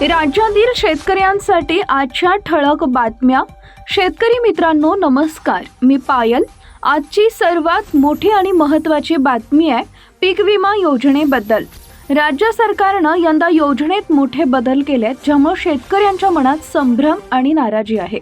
राज्यातील शेतकऱ्यांसाठी आजच्या ठळक बातम्या. शेतकरी मित्रांनो नमस्कार. मी पायल. आजची सर्वात मोठी आणि महत्त्वाची बातमी आहे पीक विमा योजनेबद्दल. राज्य सरकारनं यंदा योजनेत मोठे बदल केले आहेत ज्यामुळे शेतकऱ्यांच्या मनात संभ्रम आणि नाराजी आहे.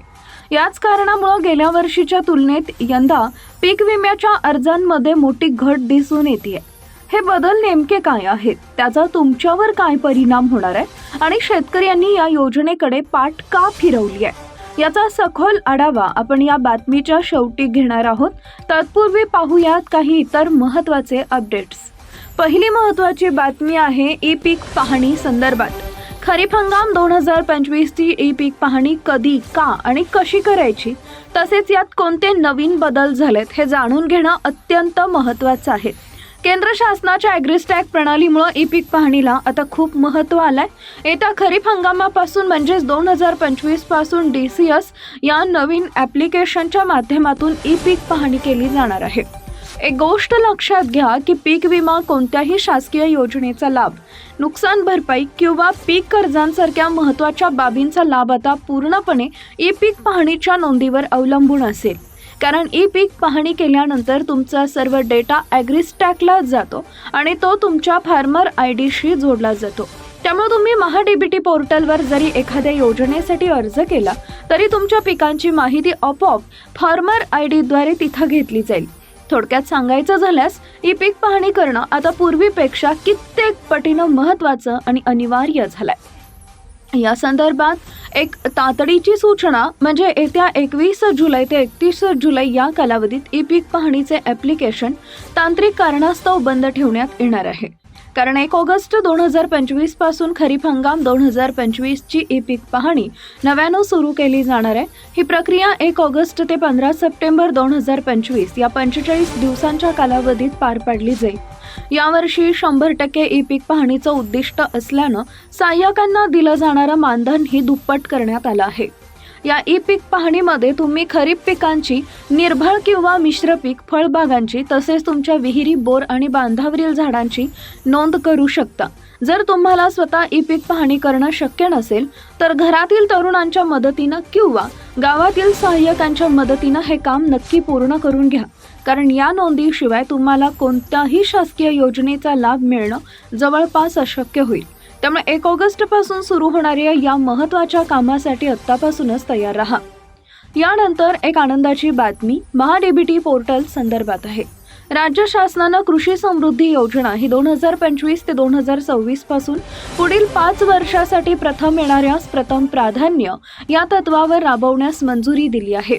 याच कारणामुळं गेल्या वर्षीच्या तुलनेत यंदा पीक विम्याच्या अर्जांमध्ये मोठी घट दिसून येते हे बदल नेमके काय आहेत? त्याचा तुमच्यावर काय परिणाम होणार आहे? आणि शेतकऱ्यांनी या योजनेकडे पाठ का फिरवली आहे? याचा सखोल आढावा आपण या बातमीच्या शेवटी घेणार आहोत. तत्पूर्वी पाहूयात काही इतर महत्त्वाचे अपडेट्स पहिली महत्त्वाची बातमी आहे ई पीक पाहणी संदर्भात. खरीप हंगाम दोन हजार पंचवीसची ई पीक पाहणी कधी का आणि कशी करायची? तसेच यात कोणते नवीन बदल झालेत हे जाणून घेणं अत्यंत महत्त्वाचं आहे. केंद्र शासनाच्या ॲग्रिस्टॅक प्रणालीमुळं ई पीक पाहणीला आता खूप महत्त्व आलंय. येत्या खरीप हंगामापासून म्हणजेच दोन हजार पंचवीसपासून डी सी एस या नवीन ॲप्लिकेशनच्या माध्यमातून ई पीक पाहणी केली जाणार आहे. एक गोष्ट लक्षात घ्या की पीक विमा कोणत्याही शासकीय योजनेचा लाभ नुकसान भरपाई किंवा पीक कर्जांसारख्या महत्त्वाच्या बाबींचा लाभ आता पूर्णपणे ई पीक पाहणीच्या नोंदीवर अवलंबून असेल. कारण ई पीक पाहणी केल्यानंतर तुमचा सर्व डेटा ॲग्रिस्टॅकला जातो आणि तो तुमच्या फार्मर आय डीशी जोडला जातो. त्यामुळे तुम्ही महाडीबीटी पोर्टलवर जरी एखाद्या योजनेसाठी अर्ज केला तरी तुमच्या पिकांची माहिती आपोआप फार्मर आय डीद्वारे तिथं घेतली जाईल. थोडक्यात सांगायचं झाल्यास ई पीक पाहणी करणं आता पूर्वीपेक्षा कित्येक पटीनं महत्त्वाचं आणि अनिवार्य झालंय. या संदर्भात एक तातडीची सूचना म्हणजे येत्या एकवीस जुलै ते एकतीस जुलै या कालावधीत ई पीक पाहणीचे ॲप्लिकेशन तांत्रिक कारणास्तव बंद ठेवण्यात येणार आहे. कारण एक ऑगस्ट दोन हजार पंचवीसपासून खरीप हंगाम दोन हजार पंचवीसची ई पीक पाहणी नव्यानं सुरू केली जाणार आहे. ही प्रक्रिया एक ऑगस्ट ते पंधरा सप्टेंबर दोन हजार पंचवीस या पंचेचाळीस दिवसांच्या कालावधीत पार पाडली जाईल. यावर्षी शंभर टक्के ई पीक पाहणीचं उद्दिष्ट असल्यानं सहाय्यकांना दिलं जाणारं मानधन ही दुप्पट करण्यात आलं आहे. या ई पीक पाहणीमध्ये तुम्ही खरीप पिकांची निर्भळ किंवा मिश्र पीक फळबागांची तसेच तुमच्या विहिरी बोर आणि बांधावरील झाडांची नोंद करू शकता. जर तुम्हाला स्वतः ई पीक पाहणी करणं शक्य नसेल तर घरातील तरुणांच्या मदतीनं किंवा गावातील सहाय्यकांच्या मदतीनं हे काम नक्की पूर्ण करून घ्या. कारण या नोंदीशिवाय तुम्हाला कोणत्याही शासकीय योजनेचा लाभ मिळणं जवळपास अशक्य होईल. त्यामुळे एक ऑगस्टपासून सुरू होणाऱ्या या महत्त्वाच्या कामासाठी आत्तापासूनच तयार राहा. यानंतर एक आनंदाची बातमी महाडीबीटी पोर्टल संदर्भात आहे. राज्य शासनानं कृषी समृद्धी योजना ही दोन हजार पंचवीस ते दोन हजार सव्वीसपासून पुढील पाच वर्षासाठी प्रथम येणाऱ्यास प्रथम प्राधान्य या तत्वावर राबवण्यास मंजुरी दिली आहे.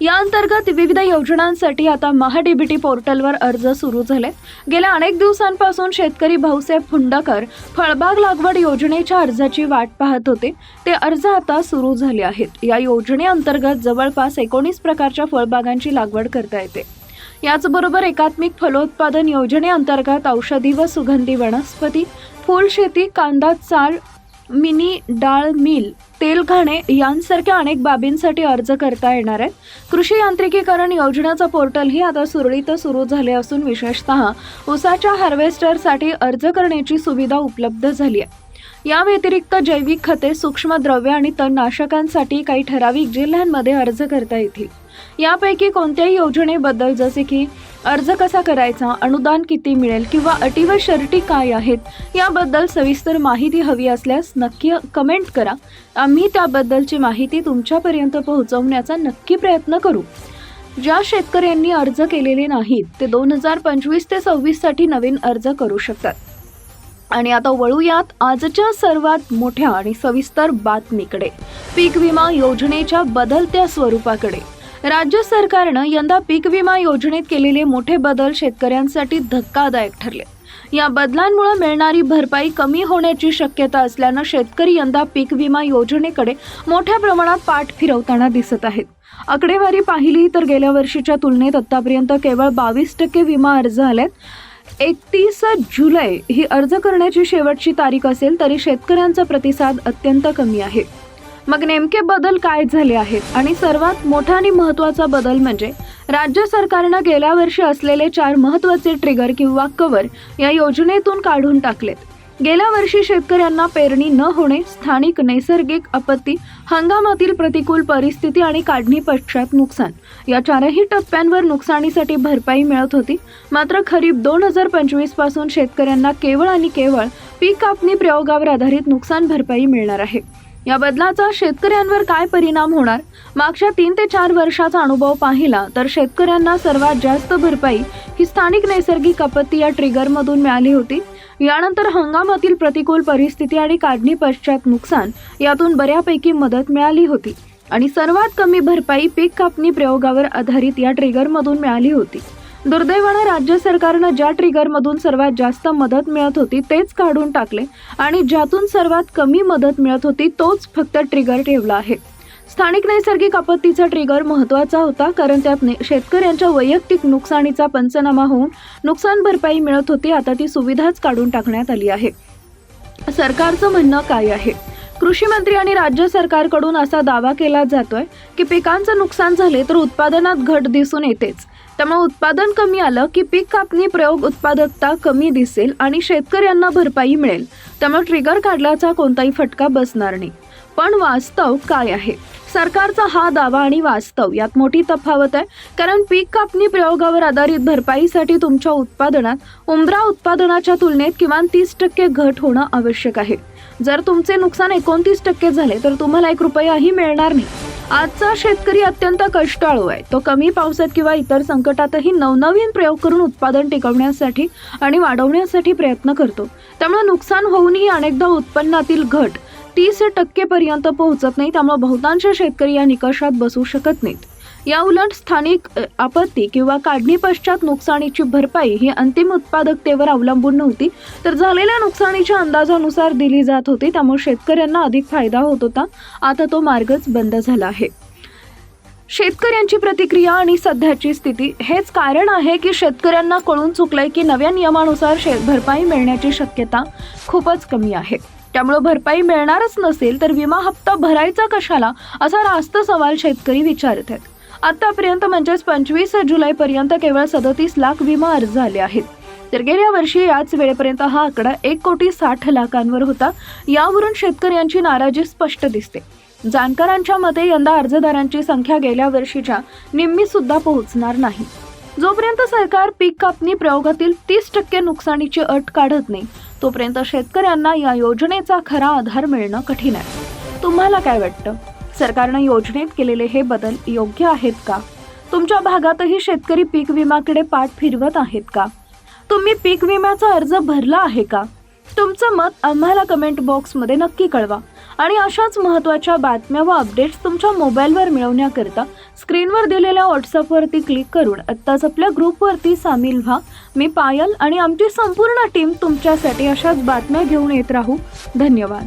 या अंतर्गत विविध योजनांसाठी आता महाडीबीटी पोर्टलवर अर्ज सुरू झाले. गेल्या अनेक दिवसांपासून शेतकरी भाऊसाहेब फुंडकर फळबाग लागवड योजनेच्या अर्जाची वाट पाहत होते. ते अर्ज आता सुरू झाले आहेत. या योजनेअंतर्गत जवळपास एकोणीस प्रकारच्या फळबागांची लागवड करता येते. याचबरोबर एकात्मिक फलोत्पादन योजनेअंतर्गत औषधी व सुगंधी वनस्पती फुलशेती कांदा चाळ मिनी डाळ मिल तेल यांसारख्या अनेक बाबींसाठी अर्ज करता येणार आहेत. कृषी यांत्रिकीकरण योजनेचं पोर्टलही आता सुरळीत सुरू झाले असून विशेषतः ऊसाच्या हार्वेस्टरसाठी अर्ज करण्याची सुविधा उपलब्ध झाली आहे. या व्यतिरिक्त जैविक खते सूक्ष्म द्रव्य आणि तणनाशकांसाठी काही ठराविक जिल्ह्यांमध्ये अर्ज करता येतील. यापैकी कोणत्याही योजनेबद्दल जसे की अर्ज कसा करायचा अनुदान किती मिळेल किंवा अटी व शर्टी काय आहेत याबद्दल सविस्तर माहिती हवी असल्यास नक्की कमेंट करा. आम्ही त्याबद्दलची माहिती तुमच्यापर्यंत पोहोचवण्याचा नक्की प्रयत्न करू. ज्या शेतकऱ्यांनी अर्ज केलेले नाहीत ते दोन हजार पंचवीस ते सव्वीससाठी नवीन अर्ज करू शकतात. आणि आता वळूयात आजच्या सर्वात मोठ्या आणि सविस्तर बातमीकडे. पीक विमा योजनेच्या बदलत्या स्वरूपाकडे. राज्य सरकारनं यंदा पीक विमा योजनेत केलेले मोठे बदल शेतकऱ्यांसाठी धक्कादायक ठरले. या बदलांमुळे मिळणारी भरपाई कमी होण्याची शक्यता असल्यानं शेतकरी यंदा पीक विमा योजनेकडे मोठ्या प्रमाणात पाठ फिरवताना दिसत आहेत. आकडेवारी पाहिली तर गेल्या वर्षीच्या तुलनेत आतापर्यंत केवळ बावीस टक्के विमा अर्ज आलेत एकतीस जुलै ही अर्ज करण्याची शेवटची तारीख असेल तरी शेतकऱ्यांचा प्रतिसाद अत्यंत कमी आहे. मग नेमके बदल काय झाले आहेत? आणि सर्वात मोठा आणि महत्त्वाचा बदल म्हणजे राज्य सरकारनं गेल्या वर्षी असलेले चार महत्त्वाचे ट्रिगर किंवा कवर या योजनेतून काढून टाकलेत. गेल्या वर्षी शेतकऱ्यांना पेरणी न होणे स्थानिक नैसर्गिक आपत्ती हंगामातील प्रतिकूल परिस्थिती आणि काढणी पश्चात नुकसान या चारही टप्प्यांवर नुकसानीसाठी भरपाई मिळत होती. मात्र खरीप दोन हजार पंचवीसपासून शेतकऱ्यांना केवळ आणि केवळ पीक कापणी प्रयोगावर आधारित नुकसान भरपाई मिळणार आहे. या बदलाचा शेतकऱ्यांवर काय परिणाम होणार? मागच्या तीन ते चार वर्षाचा अनुभव पाहिला तर शेतकऱ्यांना सर्वात जास्त भरपाई ही स्थानिक नैसर्गिक आपत्ती या ट्रिगरमधून मिळाली होती. यानंतर हंगामातील प्रतिकूल परिस्थिती आणि काढणी पश्चात नुकसान यातून बऱ्यापैकी मदत मिळाली होती आणि सर्वात कमी भरपाई पीक कापणी प्रयोगावर आधारित या ट्रिगरमधून मिळाली होती. दुर्दैवानं राज्य सरकारनं ज्या ट्रिगरमधून सर्वात जास्त मदत मिळत होती तेच काढून टाकले आणि ज्यातून सर्वात कमी मदत मिळत होती तोच फक्त ट्रिगर ठेवला आहे. स्थानिक नैसर्गिक आपत्तीचा ट्रिगर महत्त्वाचा होता कारण त्यात शेतकऱ्यांच्या वैयक्तिक नुकसानीचा पंचनामा होऊन नुकसान भरपाई मिळत होती आता ती सुविधाच काढून टाकण्यात आली आहे. सरकारचं म्हणणं काय आहे? कृषी मंत्री आणि राज्य सरकारकडून असा दावा केला जातोय की पिकांचं नुकसान झाले तर उत्पादनात घट दिसून येतेच. त्यामुळे उत्पादन कमी आलं की पीक कापणी प्रयोग उत्पादकता कमी दिसेल आणि शेतकऱ्यांना भरपाई मिळेल. त्यामुळे ट्रिगर काढल्याचा कोणताही फटका बसणार नाही. पण वास्तव काय आहे? सरकारचा हा दावा आणि वास्तव यात मोठी तफावत आहे. कारण पीक कापणी प्रयोगावर आधारित भरपाईसाठी तुमच्या उत्पादनात उंबरा उत्पादनाच्या तुलनेत किमान तीस टक्के घट होणं आवश्यक आहे. जर तुमचे नुकसान एकोणतीस टक्के झाले तर तुम्हाला एक रुपयाही मिळणार नाही. आजचा शेतकरी अत्यंत कष्टाळू आहे. तो कमी पावसात किंवा इतर संकटातही नवनवीन प्रयोग करून उत्पादन टिकवण्यासाठी आणि वाढवण्यासाठी प्रयत्न करतो. त्यामुळे नुकसान होऊनही अनेकदा उत्पन्नातील घट तीस टक्केपर्यंत पोहोचत नाही त्यामुळे बहुतांश शेतकरी या निकषात बसू शकत नाहीत. या उलट स्थानिक आपत्ती किंवा काढणी पश्चात नुकसानीची भरपाई ही अंतिम उत्पादकतेवर अवलंबून नव्हती. तर झालेल्या नुकसानीच्या अंदाजानुसार दिली जात होती त्यामुळे शेतकऱ्यांना अधिक फायदा होत होता. आता तो मार्गच बंद झाला आहे. शेतकऱ्यांची प्रतिक्रिया आणि सध्याची स्थिती हेच कारण आहे की शेतकऱ्यांना कळून चुकलंय की नव्या नियमानुसार शेत भरपाई मिळण्याची शक्यता खूपच कमी आहे. त्यामुळे भरपाई मिळणारच नसेल तर विमा हप्ता भरायचा कशाला असा रास्त सवाल शेतकरी विचारत आहेत. आतापर्यंत म्हणजेच पंचवीस जुलैपर्यंत केवळ सदतीस लाख विमा अर्ज आले आहेत. तर गेल्या वर्षी याच वेळेपर्यंत हा आकडा एक कोटी साठ लाखांवर होता. यावरून शेतकऱ्यांची नाराजी स्पष्ट दिसते. जाणकारांच्या मते यंदा अर्जदारांची संख्या गेल्या वर्षीच्या निम्मी सुद्धा पोहोचणार नाही. जोपर्यंत सरकार पीक कापणी प्रयोगातील तीस टक्के नुकसानीची अट काढत नाही तोपर्यंत शेतकऱ्यांना या योजनेचा खरा आधार मिळणं कठीण आहे. तुम्हाला काय वाटतं? सरकारनं योजनेत केलेले हे बदल योग्य आहेत का? तुमच्या भागातही शेतकरी पीक विम्याकडे पाठ फिरवत आहेत का? तुम्ही पीक विम्याचा अर्ज भरला आहे का? तुमचं मत आम्हाला कमेंट बॉक्समध्ये नक्की कळवा. आणि अशाच महत्त्वाच्या बातम्या व अपडेट्स तुमच्या मोबाईलवर मिळवण्याकरता स्क्रीनवर दिलेल्या व्हॉट्सअपवरती क्लिक करून आत्ताच आपल्या ग्रुपवरती सामील व्हा. मी पायल आणि आमची संपूर्ण टीम तुमच्यासाठी अशाच बातम्या घेऊन येत राहू. धन्यवाद.